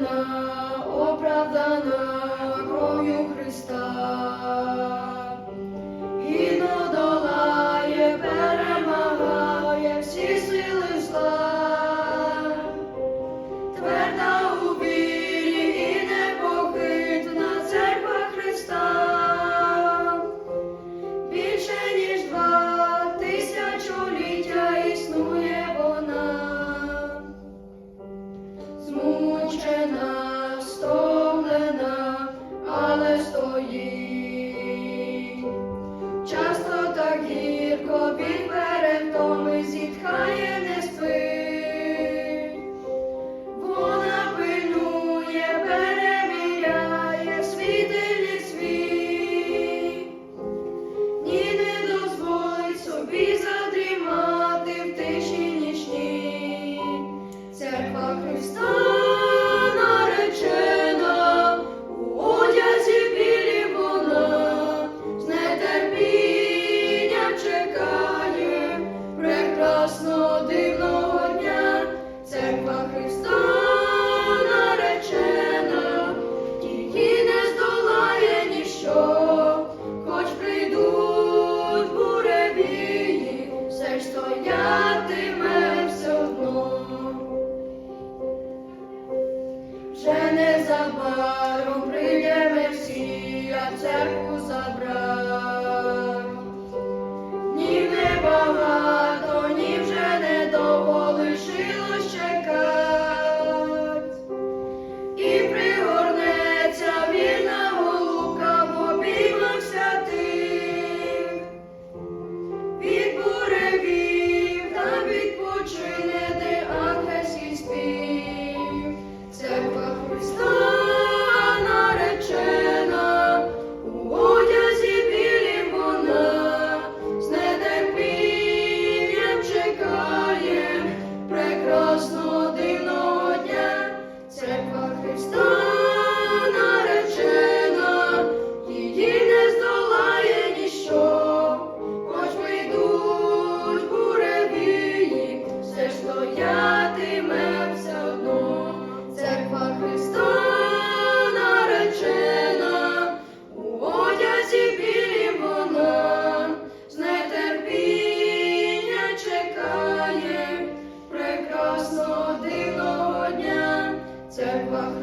Спасена, оправдана кров'ю Христа, гідно перемагає всі сили зла, тверда. чекатиме все одно, вже незабаром прийдеме всі, а церкву забрав.